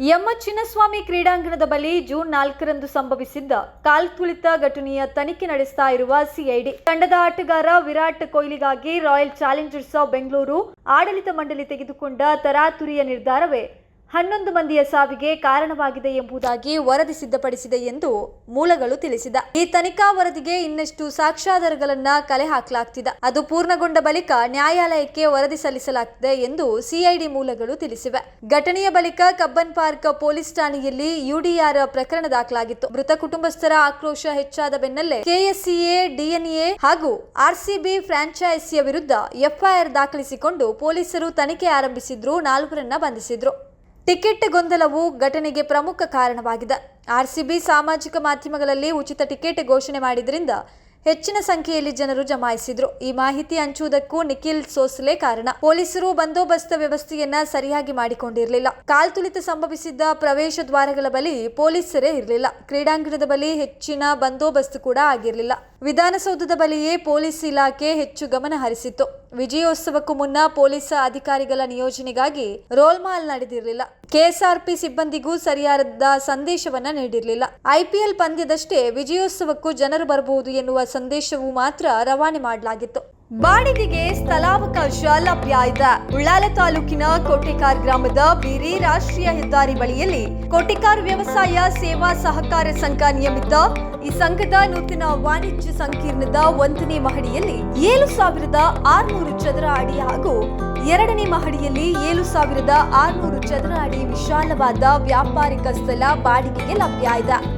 ಎಮ್ಮ ಚಿನ್ನಸ್ವಾಮಿ ಕ್ರೀಡಾಂಗಣದ ಬಳಿ ಜೂನ್ ನಾಲ್ಕರಂದು ಸಂಭವಿಸಿದ್ದ ಕಾಲ್ತುಳಿತ ಘಟನೆಯ ತನಿಖೆ ನಡೆಸ್ತಾ ಇರುವ ಸಿಐಡಿ. ತಂಡದ ಆಟಗಾರ ವಿರಾಟ್ ಕೊಹ್ಲಿಗಾಗಿ ರಾಯಲ್ ಚಾಲೆಂಜರ್ಸ್ ಆಫ್ ಬೆಂಗಳೂರು ಆಡಳಿತ ಮಂಡಳಿ ತೆಗೆದುಕೊಂಡ ತರಾತುರಿಯ ನಿರ್ಧಾರವೇ ಹನ್ನೊಂದು ಮಂದಿಯ ಸಾವಿಗೆ ಕಾರಣವಾಗಿದೆ ಎಂಬುದಾಗಿ ವರದಿ ಸಿದ್ಧಪಡಿಸಿದೆ ಎಂದು ಮೂಲಗಳು ತಿಳಿಸಿದ. ಈ ತನಿಖಾ ವರದಿಗೆ ಇನ್ನಷ್ಟು ಸಾಕ್ಷ್ಯಾಧಾರಗಳನ್ನ ಕಲೆ ಹಾಕಲಾಗ್ತಿದೆ. ಅದು ಪೂರ್ಣಗೊಂಡ ಬಳಿಕ ನ್ಯಾಯಾಲಯಕ್ಕೆ ವರದಿ ಸಲ್ಲಿಸಲಾಗಿದೆ ಎಂದು ಸಿಐಡಿ ಮೂಲಗಳು ತಿಳಿಸಿವೆ. ಘಟನೆಯ ಬಳಿಕ ಕಬ್ಬನ್ ಪಾರ್ಕ್ ಪೊಲೀಸ್ ಠಾಣೆಯಲ್ಲಿ ಯುಡಿಆರ್ ಪ್ರಕರಣ ದಾಖಲಾಗಿತ್ತು. ಮೃತ ಕುಟುಂಬಸ್ಥರ ಆಕ್ರೋಶ ಹೆಚ್ಚಾದ ಬೆನ್ನಲ್ಲೇ ಕೆಎಸ್ಸಿಎ, ಡಿಎನ್ಎ ಹಾಗೂ ಆರ್ಸಿಬಿ ಫ್ರಾಂಚೈಸಿಯ ವಿರುದ್ಧ ಎಫ್ಐಆರ್ ದಾಖಲಿಸಿಕೊಂಡು ಪೊಲೀಸರು ತನಿಖೆ ಆರಂಭಿಸಿದ್ರು, ನಾಲ್ವರನ್ನ ಬಂಧಿಸಿದ್ರು. ಟಿಕೆಟ್ ಗೊಂದಲವು ಘಟನೆಗೆ ಪ್ರಮುಖ ಕಾರಣವಾಗಿದೆ. ಆರ್ಸಿಬಿ ಸಾಮಾಜಿಕ ಮಾಧ್ಯಮಗಳಲ್ಲಿ ಉಚಿತ ಟಿಕೆಟ್ ಘೋಷಣೆ ಮಾಡಿದ್ರಿಂದ ಹೆಚ್ಚಿನ ಸಂಖ್ಯೆಯಲ್ಲಿ ಜನರು ಜಮಾಯಿಸಿದ್ರು. ಈ ಮಾಹಿತಿ ಹಂಚುವುದಕ್ಕೂ ನಿಖಿಲ್ ಸೋಸ್ಲೆ ಕಾರಣ. ಪೊಲೀಸರು ಬಂದೋಬಸ್ತ್ ವ್ಯವಸ್ಥೆಯನ್ನ ಸರಿಯಾಗಿ ಮಾಡಿಕೊಂಡಿರಲಿಲ್ಲ. ಕಾಲ್ತುಳಿತ ಸಂಭವಿಸಿದ್ದ ಪ್ರವೇಶ ದ್ವಾರಗಳ ಬಳಿ ಪೊಲೀಸರೇ ಇರಲಿಲ್ಲ. ಕ್ರೀಡಾಂಗಣದ ಬಳಿ ಹೆಚ್ಚಿನ ಬಂದೋಬಸ್ತ್ ಕೂಡ ಆಗಿರಲಿಲ್ಲ. ವಿಧಾನಸೌಧದ ಬಳಿಯೇ ಪೊಲೀಸ್ ಇಲಾಖೆ ಹೆಚ್ಚು ಗಮನ ಹರಿಸಿತ್ತು. ವಿಜಯೋತ್ಸವಕ್ಕೂ ಮುನ್ನ ಪೊಲೀಸ್ ಅಧಿಕಾರಿಗಳ ನಿಯೋಜನೆಗಾಗಿ ರೋಲ್ ಮಾಲ್ ನಡೆದಿರಲಿಲ್ಲ. ಕೆಎಸ್ಆರ್ಪಿ ಸಿಬ್ಬಂದಿಗೂ ಸರಿಯಾದ ಸಂದೇಶವನ್ನ ನೀಡಿರಲಿಲ್ಲ. ಐಪಿಎಲ್ ಪಂದ್ಯದಷ್ಟೇ ವಿಜಯೋತ್ಸವಕ್ಕೂ ಜನರು ಬರಬಹುದು ಎನ್ನುವ ಸಂದೇಶವು ಮಾತ್ರ ರವಾನೆ ಮಾಡಲಾಗಿತ್ತು. ಬಾಡಿಗೆಗೆ ಸ್ಥಳಾವಕಾಶ ಲಭ್ಯ ಇದೆ. ಉಳ್ಳಾಲ ತಾಲೂಕಿನ ಕೋಟೆಕಾರ್ ಗ್ರಾಮದ ಬೀರಿ ರಾಷ್ಟ್ರೀಯ ಹೆದ್ದಾರಿ ಬಳಿಯಲ್ಲಿ ಕೋಟೆಕಾರ್ ವ್ಯವಸಾಯ ಸೇವಾ ಸಹಕಾರ ಸಂಘ ನಿಯಮಿತ ಈ ಸಂಘದ ನೂತನ ವಾಣಿಜ್ಯ ಸಂಕೀರ್ಣದ ಒಂದನೇ ಮಹಡಿಯಲ್ಲಿ ಏಳು ಸಾವಿರದ ಆರುನೂರು ಚದರ ಅಡಿ ಹಾಗೂ ಎರಡನೇ ಮಹಡಿಯಲ್ಲಿ ಏಳು ಸಾವಿರದ ಆರುನೂರು ಚದರ ಅಡಿ ವಿಶಾಲವಾದ ವ್ಯಾಪಾರಿಕ ಸ್ಥಳ ಬಾಡಿಗೆಗೆ ಲಭ್ಯ ಇದೆ.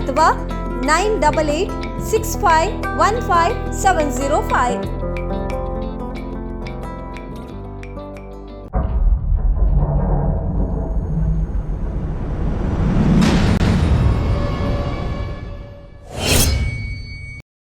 ಅಥವಾ nine double eight six five one five seven zero five.